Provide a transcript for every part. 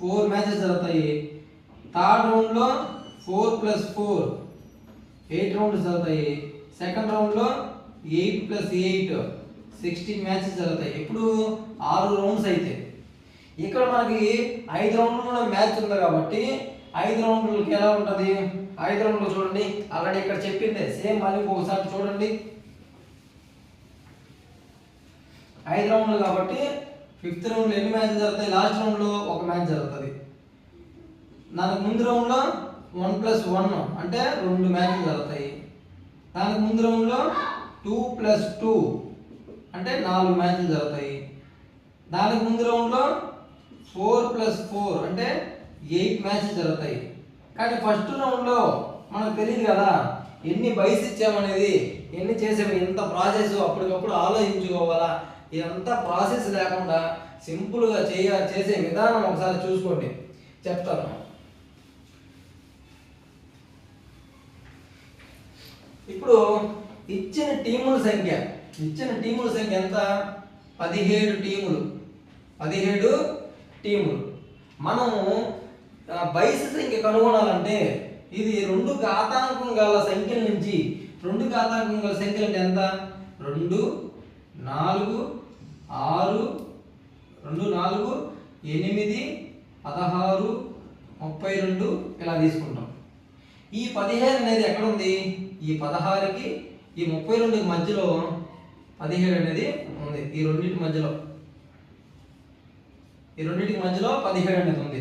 Four matches జరుగుతాయి. Third రౌండ్లో four plus four eight rounds జరుగుతాయి. సెకండ్ రౌండ్లో eight plus eight sixteen matches జరుగుతాయి. ఇప్పుడు ఆరు రౌండ్స్ అయితే ఇక్కడ మనకి ఐదు రౌండ్లలో మ్యాచ్ ఉంది కాబట్టి ఐదు రౌండ్లకి ఎలా ఉంటుంది? ఐదు రౌండ్లు చూడండి. ఆల్రెడీ ఇక్కడ చెప్పింది సేమ్ మళ్ళీ ఒకసారి చూడండి. ఐదు రౌండ్లు కాబట్టి ఫిఫ్త్ రౌండ్లో ఎన్ని మ్యాచ్ జరుగుతాయి? లాస్ట్ రౌండ్లో ఒక మ్యాచ్ జరుగుతుంది. దానికి ముందు రౌండ్లో వన్ ప్లస్ వన్ అంటే రెండు మ్యాచ్లు జరుగుతాయి. దానికి ముందు రౌండ్లో టూ ప్లస్ టూ అంటే నాలుగు మ్యాచ్లు జరుగుతాయి. దానికి ముందు రౌండ్లో ఫోర్ ప్లస్ ఫోర్ అంటే ఎయిట్ మ్యాచ్లు జరుగుతాయి. కానీ ఫస్ట్ రౌండ్లో మనకు తెలియదు కదా ఎన్ని బైస్ ఇచ్చామనేది ఎన్ని చేసాము ఎంత ప్రాసెస్ అప్పటికప్పుడు ఆలోచించుకోవాలా? ఇదంతా ప్రాసెస్ లేకుండా సింపుల్గా చేయ చేసే విధానం ఒకసారి చూసుకోండి. చెప్తాను. ఇప్పుడు ఇచ్చిన టీముల సంఖ్య ఇచ్చిన టీముల సంఖ్య ఎంత? పదిహేడు టీములు. పదిహేడు టీములు. మనము ఆ, బైస్ సంఖ్య కనుగొనాలంటే ఇది రెండు ఘాతాంకం గల సంఖ్యల నుంచి రెండు ఘాతాంకం గల సంఖ్యలు అంటే ఎంత? రెండు నాలుగు ఆరు రెండు నాలుగు ఎనిమిది పదహారు ముప్పై రెండు ఇలా తీసుకుంటాం. ఈ పదిహేను అనేది ఎక్కడ ఉంది? ఈ పదహారుకి ఈ ముప్పై రెండుకి మధ్యలో పదిహేడు అనేది ఉంది. ఈ రెండింటి మధ్యలో ఈ రెండింటికి మధ్యలో పదిహేడు అనేది ఉంది.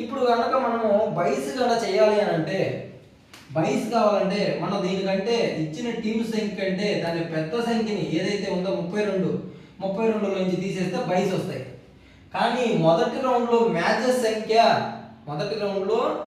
ఇప్పుడు కనుక మనము బైస్ కనుక చేయాలి అని అంటే బైస్ కావాలంటే మనం దీనికంటే ఇచ్చిన టీమ్ సంఖ్య కంటే దాని పెద్ద సంఖ్యని ఏదైతే ఉందో ముప్పై రెండు ముప్పై రెండులో నుంచి తీసేస్తే బైస్ వస్తాయి. కానీ మొదటి రౌండ్లో మ్యాచెస్ సంఖ్య మొదటి రౌండ్లో